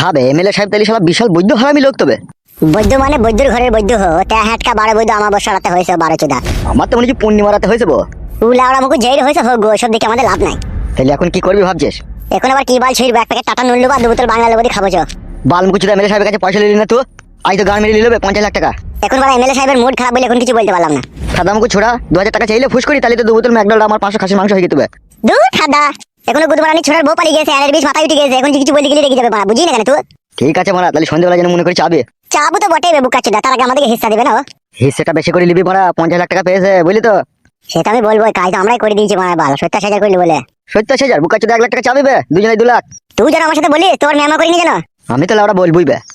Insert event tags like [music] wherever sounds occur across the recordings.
হবে এমএলএ সাহেব তাহলে শালা বিশাল বৈদ্য হারামি লোক তবে বৈদ্য মানে বৈদ্যর ঘরের বৈদ্য হো তে হ্যাটকা বারো বৈদ্য আমার রাতে হয়েছে বারো চোদা আমার তো মনে হচ্ছে পূর্ণিমা রাতে হয়েছে বো। উলা ওরা মুখে জেল হয়েছে হোক গো সব দিকে আমাদের লাভ নাই। তাহলে এখন কি করবি ভাবছিস? এখন আবার কি বাল ছিড়বে? এক প্যাকেট টাটা নুন বা দু বোতল বাংলা লোবদি খাব চো। বালমুকুচুদা এমএলএ সাহেবের কাছে পয়সা নিলি না তো আজ তো গান মেরে নিলবে পঞ্চাশ লাখ টাকা। এখন বড় এমএলএ সাহেবের মুড খারাপ বলে এখন কিছু বলতে পারলাম না। সাদামুকু ছোড়া দু হাজার টাকা চাইলে ফুস করি তাহলে তো দু বোতল ম্যাকডোনাল্ড আমার পাঁচশো খাসির মাংস হয়ে যেতে হবে। দূর খাদা এখনও গুদমারানি ছোড়ার বউ পালিয়ে গেছে এর বিষ মাথায় উঠে গেছে এখন কিছু বলতে গেলে রেগে যাবে মারা বুঝি না কেন তুই? ঠিক আছে মারা তাহলে সন্ধ্যেবেলা যেন মনে করি চাবে। চাবু তো বটেই বেবু কাচ্চুদা তার আগে আমাদেরকে হিস্সা দেবে না ও? হিসেটা বেশি করে নিবি মারা পঞ্চাশ লাখ টাকা পেয়েছে বুঝলি তো? সেটা আমি বলব কাজ তো আমরাই করে দিয়েছি মারা বাল সত্তর হাজার করলি বলে। সত্তর হাজার বুকা চোদ্দ এক লাখ টাকা চাবি বে দুজনে দু লাখ। তুই যেন আমার সাথে বলি তোর মেমা করিনি যেন আমি তো লাউরা বলবই বে। [coughs]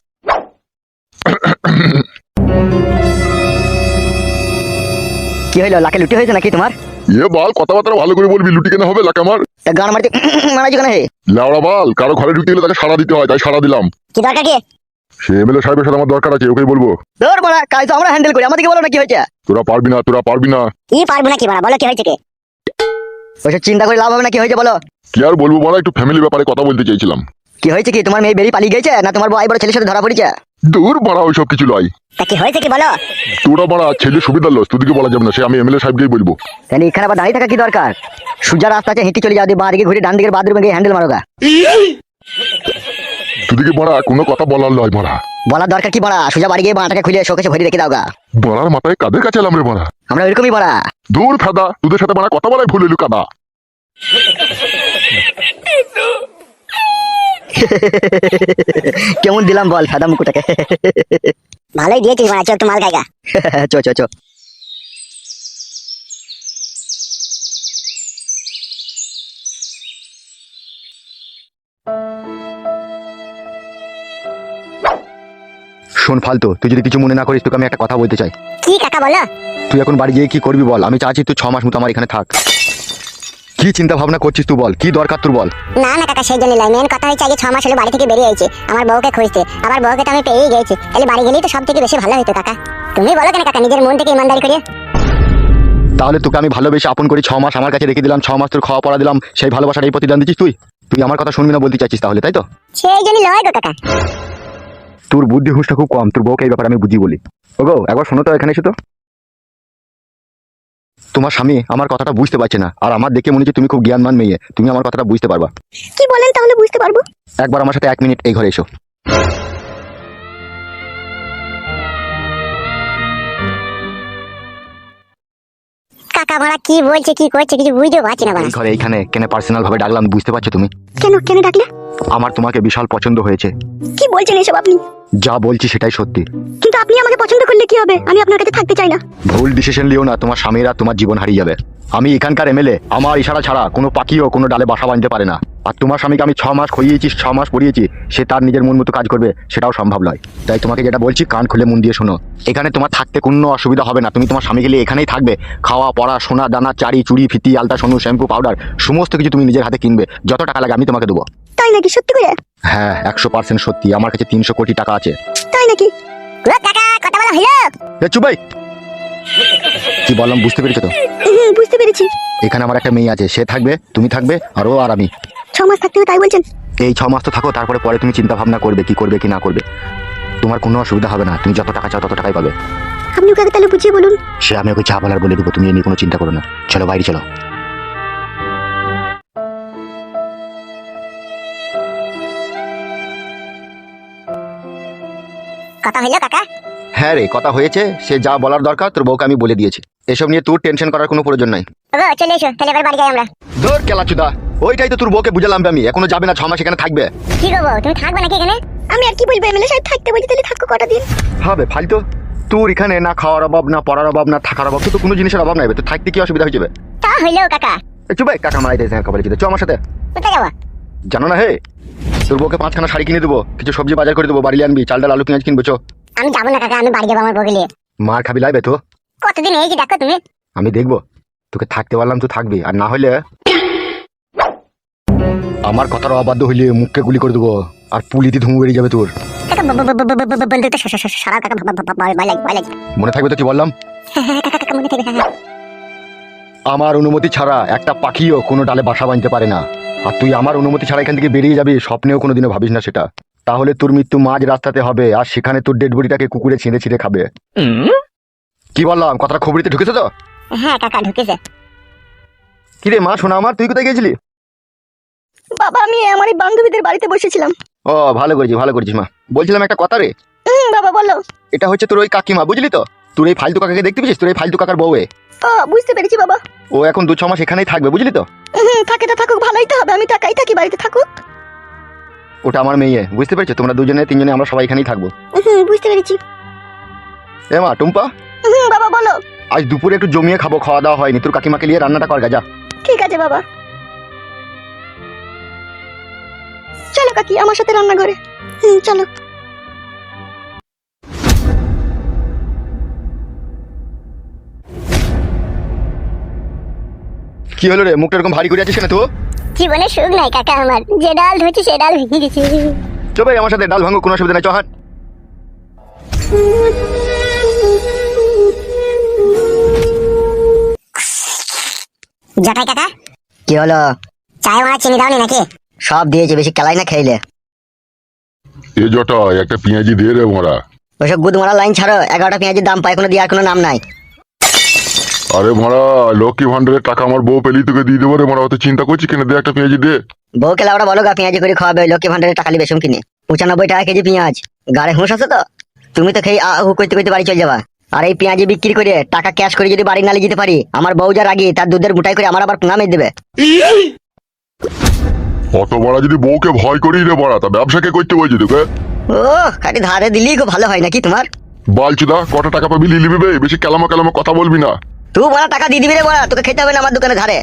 কি হইল লাখে লুটি হয়েছে নাকি তোমার? এ বাল কথাবার্তা ভালো করে বলবি লুটি কেন হবে লাকে আমার তা গান মারতে [coughs] মারাজি কেন হে? বাল কারও ঘরে ঢুকতে গেলে তাকে সারা দিতে হয় তাই সারা দিলাম। কি দরকার কি? সে এমএলএ সাহেবের সাথে আমার দরকার আছে ওকেই বলব। কাজ তো আমরা হ্যান্ডেল করি আমাদেরকে বলো না কি হয়েছে। তোরা পারবি না তোরা পারবি না। কি পারব না কি বলো কি হয়েছে কি? চিন্তা করে লাভ হবে না কি হয়েছে বলো। কি আর বলব বলা একটু ফ্যামিলি ব্যাপারে কথা বলতে চাইছিলাম কি হয়েছে কি? তোমার মেয়ে বেরিয়ে পালিয়ে গেছে না তোমার বড় বড় ছেলের সাথে ধরা পড়েছে? দূর বাড়া ওইসব কিছু লয় তা কি হয়েছে কি বলো? তোরা বাড়া ছেলে সুবিধার লস তোদিকে বলা যাবে না সে আমি এমএলএ সাহেবকেই বলব। তাহলে এখানে আবার দাঁড়িয়ে থাকা কি দরকার? সুজা রাস্তা আছে হেঁটে চলে যাও দিয়ে বাঁ দিকে ঘুরে ডান দিকের বাথরুমে গিয়ে হ্যান্ডেল মারোগা। তোদিকে বাড়া কোনো কথা বলার লয় মারা বলার দরকার কি বড়া সুজা বাড়ি গিয়ে বাঁটাকে খুলে শোকেছে ভরে রেখে দাওগা। বাড়ার মাথায় কাদের কাছে এলাম রে মারা আমরা ওইরকমই বড়া দূর ফাদা তোদের সাথে বাড়া কথা বলাই ভুল হইলু কাদা। [laughs] কেমন দিলাম বল সাদা মুকুটাকে [laughs] ভালোই দিয়েছিস মারা চল একটু মাল খাইগা চো [laughs] চো চো শোন ফালতু তুই যদি কিছু মনে না করিস তোকে আমি একটা কথা বলতে চাই। কি কাকা বলো? তুই এখন বাড়ি গিয়ে কি করবি বল? আমি চাচ্ছি তুই ছ মাস মতো আমার এখানে থাক। কি চিন্তা ভাবনা করছিস তুই বল? কি দরকার তোর বল? না না কাকা সেই জন্য নয় মেন কথা হচ্ছে আগে ছ মাস হলো বাড়ি থেকে বেরিয়ে আইছি। আমার বউকে খুঁজতে। আমার বউকে তো আমি পেয়েই গেছি। তাহলে বাড়ি গেলেই তো সব থেকে বেশি ভালো হতো কাকা। তুমি বলো কেন কাকা নিজের মন থেকে ইমানদারি করে তাহলে তোকে আমি ভালোবেসে আপন করি ছ মাস আমার কাছে রেখে দিলাম ছ মাস তোর খাওয়া পড়া দিলাম সেই ভালোবাসার এই প্রতিদান দিচ্ছিস তুই? তুই আমার কথা শুনবি না বলতে চাইছিস তাহলে তাই তো? সেই জন্য লয় গো কাকা। তোর বুদ্ধি হুঁশটা খুব কম তোর বউকে এই ব্যাপারে আমি বুঝি বলি। ওগো একবার শোনো তো এখানে এসে তো। তোমার স্বামী আমার কথাটা বুঝতে পারছে না। আর আমার দেখে মনে হচ্ছে তুমি খুব জ্ঞানমান মেয়ে। তুমি আমার কথাটা বুঝতে পারবা। কি বলেন তাহলে বুঝতে পারব? একবার আমার সাথে এক মিনিট এই ঘরে এসো। কাকা কি বলছে কি করছে কিছু বুঝতে পারছি না এই ঘরে এইখানে কেন পার্সোনাল ভাবে ডাকলাম বুঝতে পারছ তুমি? কেন কেন ডাকলে? আমার তোমাকে বিশাল পছন্দ হয়েছে। কি বলছেন এসব আপনি? যা বলছি সেটাই সত্যি। কিন্তু আপনি আমাকে পছন্দ করলে কি হবে? আমি আপনার কাছে থাকতে চাই না। ভুল ডিসিশন লিও না তোমার স্বামীরা তোমার জীবন হারিয়ে যাবে। আমি এখানকার এমএলএ আমার ইশারা ছাড়া কোনো পাখিও কোনো ডালে বাসা বাঁধতে পারে না। আর তোমার স্বামীকে আমি ছ মাস খইয়েছি ছ মাস পড়িয়েছি সে তার নিজের মন মতো কাজ করবে সেটাও সম্ভব নয়। তাই তোমাকে যেটা বলছি কান খুলে মন দিয়ে শোনো। এখানে তোমার থাকতে কোনো অসুবিধা হবে না। তুমি তোমার স্বামীকে নিয়ে এখানেই থাকবে। খাওয়া পড়া সোনা দানা চারি চুড়ি ফিতি আলতা সোনু শ্যাম্পু পাউডার সমস্ত কিছু তুমি নিজের হাতে কিনবে। যত টাকা লাগে আমি তোমাকে দেবো। তাই নাকি সত্যি করে? হ্যাঁ একশো পার্সেন্ট সত্যি। আমার কাছে তিনশো কোটি টাকা আছে। তাই নাকি? কাকা কথা বলা হইল এ চুপাই! কি বললাম বুঝতে পেরেছ তো? বুঝতে পেরেছি। এখানে আমার একটা মেয়ে আছে সে থাকবে তুমি থাকবে আর ও আর আমি। ছ মাস থাকতে হবে তাই বলছেন? এই ছ মাস তো থাকো তারপরে পরে তুমি চিন্তা ভাবনা করবে কি করবে কি না করবে। তোমার কোনো অসুবিধা হবে না তুমি যত টাকা চাও তত টাকাই পাবে। আপনি ওকে তাহলে বুঝিয়ে বলুন। সে আমি ওকে যা বলার বলে দেবো তুমি এ নিয়ে কোনো চিন্তা করো না। চলো বাইরে চলো। কথা হইল কাকা? হ্যাঁ রে কথা হয়েছে সে যা বলার দরকার তোর বউকে আমি বলে দিয়েছি। এসব নিয়ে তোর টেনশন করার কোনো প্রয়োজন নাই। ওগো চলে এসো তাহলে এবার বাড়ি যাই আমরা। ধর কেলাচুদা ওইটাই তো তোর বউকে বুঝালাম আমি এখনও যাবে না ছ মাস এখানে থাকবে। কি করব তুমি থাকবে নাকি এখানে? আমি আর কি বলব এমএলএ সাহেব থাকতে বলছি তাহলে থাকো কটা দিন হবে ফালতু। তোর এখানে না খাওয়ার অভাব না পড়ার অভাব না থাকার অভাব তো কোনো জিনিসের অভাব নাই। তো থাকতে কি অসুবিধা হয়ে যাবে তা হইল কাকা। চুপাই কাকা মারাই দিয়েছে কবলে চ আমার সাথে। কোথায় যাব? জানো না হে তোর বউকে পাঁচখানা শাড়ি কিনে দেবো কিছু সবজি বাজার করে দেবো বাড়ি আনবি চাল ডাল আলু পেঁয়াজ কিনবো চো। আমি যাব না কাকা আমি বাড়ি যাব আমার বগলে মার খাবি লাইবে তো। কতদিন এই যে দেখো তুমি। আমি দেখব। তোকে থাকতে পারলাম তুই থাকবি আর না হলে আমার কথার অবাধ্য হইলে মুখকে গুলি করে দেবো আর পুলিতে ধুমু বেরিয়ে যাবে তোর। মনে থাকবে তো কি বললাম? হ্যাঁ, হ্যাঁ, হ্যাঁ। আমার অনুমতি ছাড়া একটা পাখিও কোনো ডালে বাসা বাঁধতে পারে না। আর তুই আমার অনুমতি ছাড়া এখান থেকে বেরিয়ে যাবি স্বপ্নেও কোনোদিনও ভাবিস না সেটা। তাহলে তোর মৃত্যু মাঝ রাস্তাতে হবে আর সেখানে তোর ডেড বডিটাকে কুকুরে ছিঁড়ে ছিঁড়ে খাবে। কি বললাম? কথাটা খবরিতে ঢুকেছে তো? হ্যাঁ কাকা ঢুকেছে। কি রে মা শোনা আমার তুই কোথায় গেছিলি বাবা আমি আমার এই বান্ধবীদের বাড়িতে বসেছিলাম। ও ভালো করেছিস ভালো করেছিস মা। বলছিলাম একটা কথা রে। হুম বাবা বলো। এটা হচ্ছে তোর ওই কাকিমা বুঝলি তো? তোর এই ফালতু কাকাকে দেখতে পেয়েছিস? তোর এই ফালতু কাকার বউয়ে। ও বুঝতে পেরেছি বাবা। ও এখন দু ছ মাস এখানেই থাকবে বুঝলি তো? হুম থাকে তো থাকুক ভালোই তো হবে আমি তো একাই থাকি বাড়িতে থাকুক। ওটা আমার মেয়ে বুঝতে পেরেছ? তোমরা দুজনে তিনজনে আমরা সবাই এখানেই থাকব। বুঝতে পেরেছি। এ মা টুম্পা? বাবা বলো। আজ দুপুরে একটু জমিয়ে খাব খাওয়া দাওয়া হয়নি। তোর কাকিমাকে নিয়ে রান্নাটা কর যা ঠিক আছে বাবা। চলো কাকি আমার সাথে রান্না করে হুম চলো। কি হলো রে? মুখটা এরকম ভারী করে আছিস কেন তুই জীবনে সুখ নাই কাকা আমার। যে ডাল ধরছি সে ডাল ভেঙে গেছে। চবে আমার সাথে ডাল ভাঙো কোনো অসুবিধা নাই চহান জটাই কাকা। কি হলো? চায় মারা চিনি দাওনি নাকি? সব দিয়েছে বেশি কেলাই না খেলে এ জটা একটা পেঁয়াজি দিয়ে রে মোরা ওইসব গুদ মারা লাইন ছাড়ো এগারোটা পেঁয়াজের দাম পায় কোনো দেওয়ার কোনো নাম নাই। আরে মোরা লক্ষ্মী ভান্ডারের টাকা আমার বউ পেলি তোকে দিয়ে দেবো রে মোরা অত চিন্তা করছি কেন? দে একটা পেঁয়াজি দে। বউকে লাউড়া বলো গা পেঁয়াজি করে খাওয়াবে লক্ষ্মী ভান্ডারের টাকা বেশম কিনে পঁচানব্বই টাকা কেজি পেঁয়াজ। গাড়ে হুঁশ আছে তো? তুমি তো খেয়ে আহু করতে করতে বাড়ি চলে যাবা। আর এই পেঁয়াজি বিক্রি করে টাকা ক্যাশ করে যদি বাড়ি নালে যেতে পারি আমার বউ যা রাগি তার দুধের বুটাই করে আমার আবার নামে দেবে। অত বড় যদি বউকে ভয় করি রে বড়া তা ব্যবসাকে করতে বলছি তোকে? ও খালি ধারে দিলেই ভালো হয় নাকি তোমার? বালচুদা কত টাকা পাবি লিলি বে বেশি কেলামো কেলামো কথা বলবি না। তুই বড় টাকা দিয়ে দিবি রে বড়া তোকে খেতে হবে না আমার দোকানে ধারে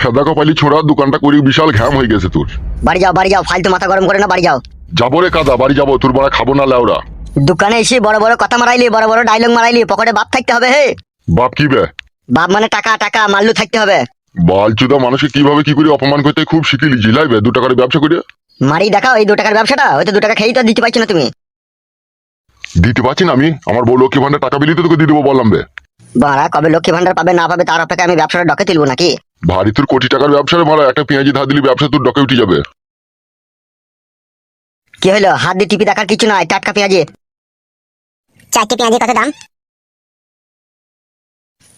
ফেদা কপালি ছোড়া দোকানটা করি বিশাল ঘ্যাম হয়ে গেছে তোর। বাড়ি যাও বাড়ি যাও ফালতু মাথা গরম করে না বাড়ি যাও। যাব রে কাদা বাড়ি যাব তোর বড়া খাব না লেওরা। দোকানে এসে বড় বড় কথা মারাইলি বড় বড় ডায়লগ মারাইলি পকেটে বাপ থাকতে হবে হে। বাপ কি বে? বাপ মানে টাকা টাকা মাল্লু থাকতে হবে। বালচুদা মানুষকে কীভাবে কি করে অপমান করতে খুব শিখিলি জিলাইবে দু টাকার ব্যবসা করে মারি দেখাও এই দু টাকার ব্যবসাটা হয়তো দু টাকা খেয়েই তো দিতে পারছ না তুমি। দিতে পারছি না আমি? আমার বউ লক্ষ্মী ভান্ডার টাকা বিলিতে তোকে দিয়ে দেবো বললাম বে। বাড়া কবে লক্ষ্মী ভান্ডার পাবে না পাবে তার অপেক্ষা আমি ব্যবসাটা ডকে তুলবো নাকি? ভারী তোর কোটি টাকার ব্যবসা রে মারা একটা পেঁয়াজি ধার দিলি ব্যবসা তোর ডকে উঠে যাবে। কি হলো? হাত দিয়ে টিপি দেখার কিছু নাই টাটকা পেঁয়াজি। চারটে পেঁয়াজি কত দাম?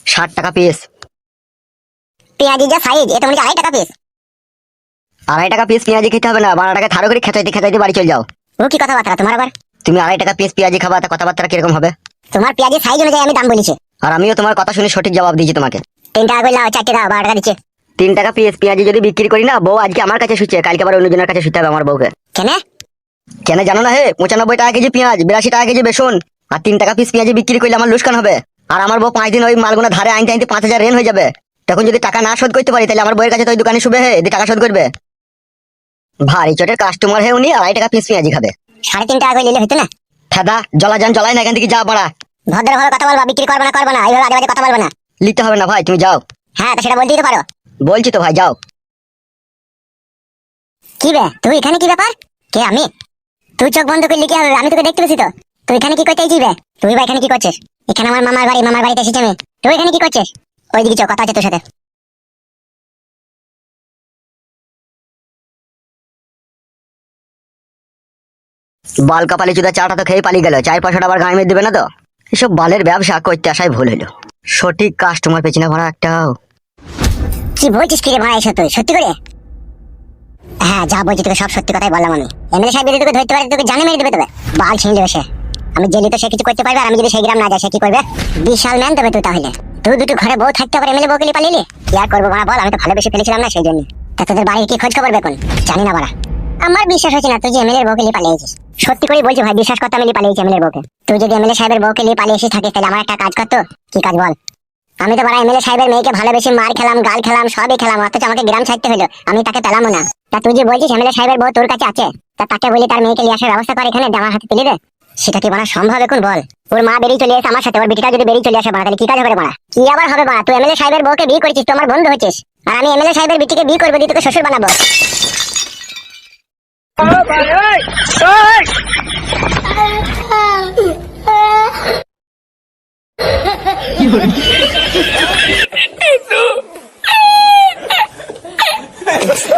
ষাট টাকা পিস পেঁয়াজি যা সাইজ এটা মনে আড়াই টাকা পিস আড়াই টাকা পিস পেঁয়াজি খেতে হবে না বারো টাকা থারো করে খেতে খেতাইতে বাড়ি চলে যাও। ও কি কথাবার্তা তোমার আবার? তুমি আড়াই টাকা পিস পেঁয়াজি খাবা তা কথাবার্তা কীরকম হবে? তোমার পেঁয়াজি সাইজ অনুযায়ী আমি দাম বলেছি। আর আমিও তোমার কথা শুনে সঠিক জবাব দিয়েছি তোমাকে। তিন টাকা করে লাও চারটে দাও বারো টাকা দিচ্ছে। তিন টাকা পিস পেঁয়াজি যদি বিক্রি করি না বউ আজকে আমার কাছে শুচ্ছে কালকে আবার অন্যজনের কাছে শুতে হবে আমার বউকে। কেন? কেন জানো না হে পঁচানব্বই টাকা কেজি পেঁয়াজ বিরাশি টাকা কেজি বেসন আর তিন টাকা পিস পেঁয়াজি বিক্রি করলে আমার লুসকান হবে। আর আমার বউ পাঁচ দিন ওই মালগুলো ধারে আনতে আনতে পাঁচ হাজার রেন হয়ে যাবে। তখন যদি টাকা না শোধ করতে পারি তাহলে আমার বইয়ের কাছে তো ওই দোকানে শুবে হে টাকা শোধ করবে। ভারী চটের কাস্টমার হে উনি আড়াই টাকা পিস পেঁয়াজি খাবে। সাড়ে তিন টাকা করে নিলে হতো না? ফেদা জলা যান জলাই না এখান থেকে যা বাড়া। ভদ্র ভাবে কথা বলবা বিক্রি করবে না করবে না এইভাবে আজে বাজে কথা বলবে না। লিখতে হবে না ভাই তুমি যাও। হ্যাঁ তো সেটা বলতেই তো পারো। বলছি তো ভাই যাও। কি বে তুই এখানে কি ব্যাপার? কে আমি? তুই চোখ বন্ধ করলি কি হবে আমি তোকে দেখতে পেয়েছি তো। তুই এখানে কি করতে বে? তুই বা এখানে কি করছিস? এখানে আমার মামার বাড়ি মামার বাড়িতে এসেছি আমি। তুই এখানে কি করছিস? ওইদিকে চো কথা আছে তোর সাথে। বাল কাপালি চুদা চাটা তো খেয়ে পালিয়ে গেল চার পয়সাটা আবার গায়ে মেরে দেবে না তো? এসব বালের ব্যবসা করতে আসাই ভুল হলো। সঠিক কাস্টমার পেছনে ভাড়া একটাও কি বলছিস কিরে ভাই, এসব তুই? সত্যি করে? হ্যাঁ যা বলছি তোকে সব সত্যি কথাই বললাম আমি। এমএলএ সাহেব তোকে ধরতে পারে, তোকে জানে মেরে দেবে তবে বাল ছিঁড়ে দেবে সে। আমি জেলি তো সে কিছু করতে পারবে, আর আমি যদি সেই গ্রাম না যাই, সে কি করবে? বিশাল ম্যান তবে তুই তাহলে। তুই দুটো ঘরে বউ থাকতে পারে, এমএলএ বউকে পালিয়ে কি আর করব বাড়া, বল, আমি তো ভালোবেসে ফেলেছিলাম না সেই জন্য। তা তোদের বাড়ির কি খোঁজ খবর বেকন জানি না বাড়া। আমার বিশ্বাস হচ্ছে না, তুই যে এমএলএ বউকে পালিয়েছিস। সত্যি করে বলছি ভাই, বিশ্বাস করতে আমি পালিয়েছি এমএলএ বউকে। তুই যদি এমএলএ সাহেবের বউকে নিয়ে পালিয়ে এসে থাকিস তাহলে আমার একটা কাজ করতো কি কাজ বল? আমি তো বড় এমএলএ সাহেবের মেয়েকে ভালোবেসে মার খেলাম গাল খেলাম সবই খেলাম অথচ আমাকে গ্রাম ছাড়তে হলো। আমি তাকে পেলামও না। তা তুই যে বলছিস এমএলএ সাহেবের বউ তোর কাছে আছে তা তাকে বলি তার মেয়েকে নিয়ে আসার ব্যবস্থা করে এখানে আমার হাতে তুলে দে। সেটা কি বানা সম্ভব এখন বল? ওর মা বেরিয়ে চলে এসে আমার সাথে ওর বেটিটা যদি বেরিয়ে চলে আসে বাড়া তাহলে কি কাজ হবে বানা কি আবার হবে বানা তুই এমএলএ সাহেবের বউকে বিয়ে করেছিস তো আমার বন্ধু হচ্ছিস আর আমি এমএলএ সাহেবের বেটিকে বিয়ে করব দিয়ে তোকে শ্বশুর বানাবো। [laughs] Eso.